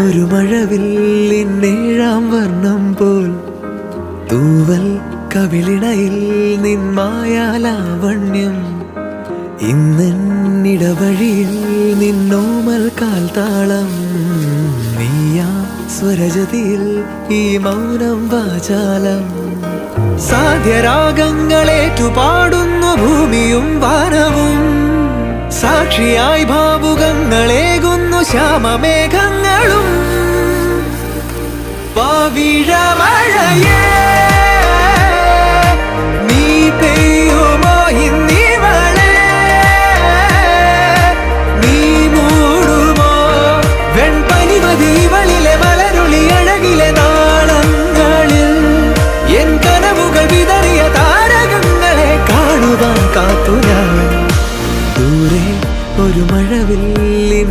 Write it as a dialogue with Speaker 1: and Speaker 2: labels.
Speaker 1: ഒരു മഴവിൽ മഴവില്ലിന്നേഴാം വർണം പോൽ തൂവൽ കവിളിടയിൽ നിന്മായാലാവണ്യം ഇന്നിടവഴിയിൽ നിന്നോമൽ കാൽത്താളം. നീയാ സ്വരജതിയിൽ ഈ മൗനം വാചാലം. സാധ്യരാഗങ്ങളേറ്റുപാടുന്നു ഭൂമിയും വാനവും. സാക്ഷിയായി ഭാവുകങ്ങളേകുന്നു ശ്യാമമേഘങ്ങളും പവിഴമഴയേ നീ പെയ്യുമോ ഇന്നിവളെ? നീ മൂടുമോ? വെൺപനിമതി ഇവളിലെ മലരുളി അഴകിലെ നാളങ്ങളിൽ എൻ കനവുകൾ വിതറിയ താരകങ്ങളെ കാണുവാൻ കാത്തു ഞാൻ. ദൂരെ ഒരു മഴവില്ലിൻ